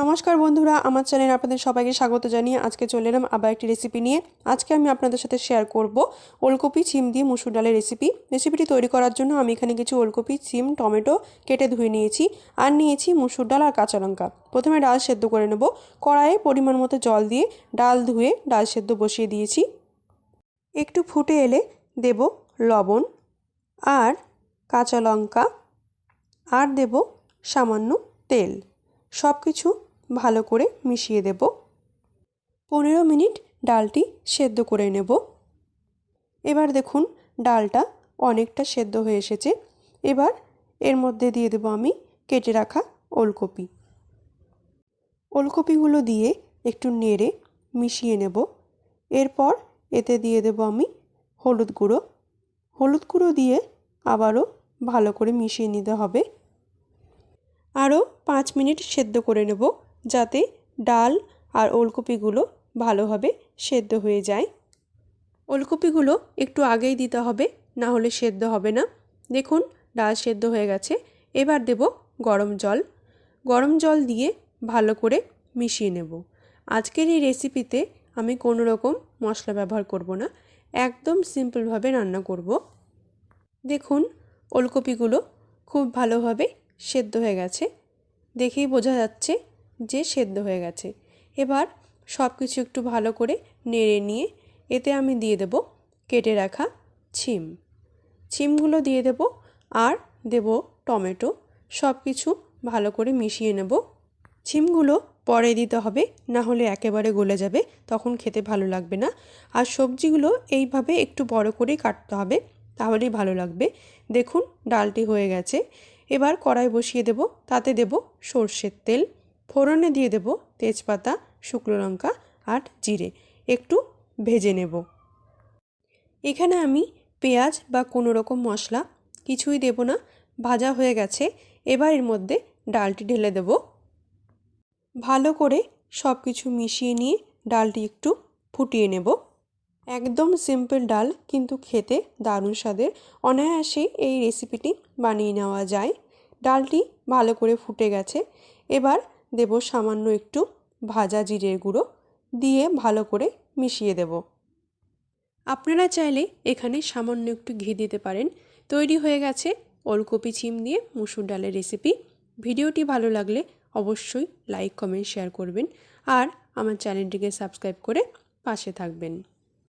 নমস্কার বন্ধুরা, আমার চ্যানেলে আপনাদের সবাইকে স্বাগত জানিয়ে আজকে চলে এলাম আবার একটি রেসিপি নিয়ে। আজকে আমি আপনাদের সাথে শেয়ার করব ওলকপি চিম দিয়ে মুসুর ডালের রেসিপি রেসিপিটি তৈরি করার জন্য আমি এখানে কিছু ওলকপি চিম টমেটো কেটে ধুয়ে নিয়েছি আর নিয়েছি মুসুর ডাল আর কাঁচা লঙ্কা। প্রথমে ডাল সেদ্ধ করে নেব। কড়াইয়ে পরিমাণ মতো জল দিয়ে ডাল ধুয়ে ডাল সেদ্ধ বসিয়ে দিয়েছি। একটু ফুটে এলে দেব লবণ আর কাঁচা লঙ্কা। আর দেব সামান্য তেল। সব কিছু ভালো করে মিশিয়ে দেব। পনেরো মিনিট ডালটি সেদ্ধ করে নেব। এবার দেখুন ডালটা অনেকটা সেদ্ধ হয়ে এসেছে। এবার এর মধ্যে দিয়ে দেব আমি কেটে রাখা ওলকপি। ওলকপিগুলো দিয়ে একটু নেড়ে মিশিয়ে নেব। এরপর এতে দিয়ে দেব আমি হলুদ গুঁড়ো। হলুদ গুঁড়ো দিয়ে আবারও ভালো করে মিশিয়ে নিতে হবে। আরও পাঁচ মিনিট সেদ্ধ করে নেব। যাতে ডাল আর ওলকপিগুলো ভালোভাবে সেদ্ধ হয়ে যায়। ওলকপিগুলো একটু আগেই দিতে হবে, না হলে সেদ্ধ হবে না। দেখুন, ডাল সেদ্ধ হয়ে গেছে। এবার দেব গরম জল। গরম জল দিয়ে ভালো করে মিশিয়ে নেব। আজকের এই রেসিপিতে আমি কোনো রকম মশলা ব্যবহার করব না। একদম সিম্পলভাবে রান্না করব। দেখুন, ওলকপিগুলো খুব ভালোভাবে সেদ্ধ হয়ে গেছে। দেখেই বোঝা যাচ্ছে যে সেদ্ধ হয়ে গেছে। এবার সব কিছু একটু ভালো করে নেড়ে নিয়ে এতে আমি দিয়ে দেব কেটে রাখা ছিম। ছিমগুলো দিয়ে দেব আর দেব টমেটো। সব কিছু ভালো করে মিশিয়ে নেব। ছিমগুলো পরে দিতে হবে, না হলে একেবারে গলে যাবে, তখন খেতে ভালো লাগবে না। আর সবজিগুলো এইভাবে একটু বড় করেই কাটতে হবে, তাহলেই ভালো লাগবে। দেখুন, ডালটি হয়ে গেছে। এবার কড়াই বসিয়ে দেব, তাতে দেব সর্ষের তেল। ফোড়নে দিয়ে দেব তেজপাতা, শুকনো লঙ্কা আর জিরে। একটু ভেজে নেব। এখানে আমি পেঁয়াজ বা কোনো রকম মশলা কিছুই দেব না, ভাজা হয়ে গেছে। এবার এর মধ্যে ডালটি ঢেলে দেব। ভালো করে সব কিছু মিশিয়ে নিয়ে ডালটি একটু ফুটিয়ে নেব। একদম সিম্পল ডাল, কিন্তু খেতে দারুণ স্বাদের। অনায়াসেই এই রেসিপিটি বানিয়ে নেওয়া যায়। ডালটি ভালো করে ফুটে গেছে। এবার দেব সামান্য একটু ভাজা জিরের গুঁড়ো দিয়ে ভালো করে মিশিয়ে দেব। আপনারা চাইলে এখানে সামান্য একটু ঘি দিতে পারেন। তৈরি হয়ে গেছে ওলকপি চিম দিয়ে মুসুর ডালের রেসিপি। ভিডিওটি ভালো লাগলে অবশ্যই লাইক, কমেন্ট, শেয়ার করবেন। আর আমার চ্যানেলটিকে সাবস্ক্রাইব করে পাশে থাকবেন।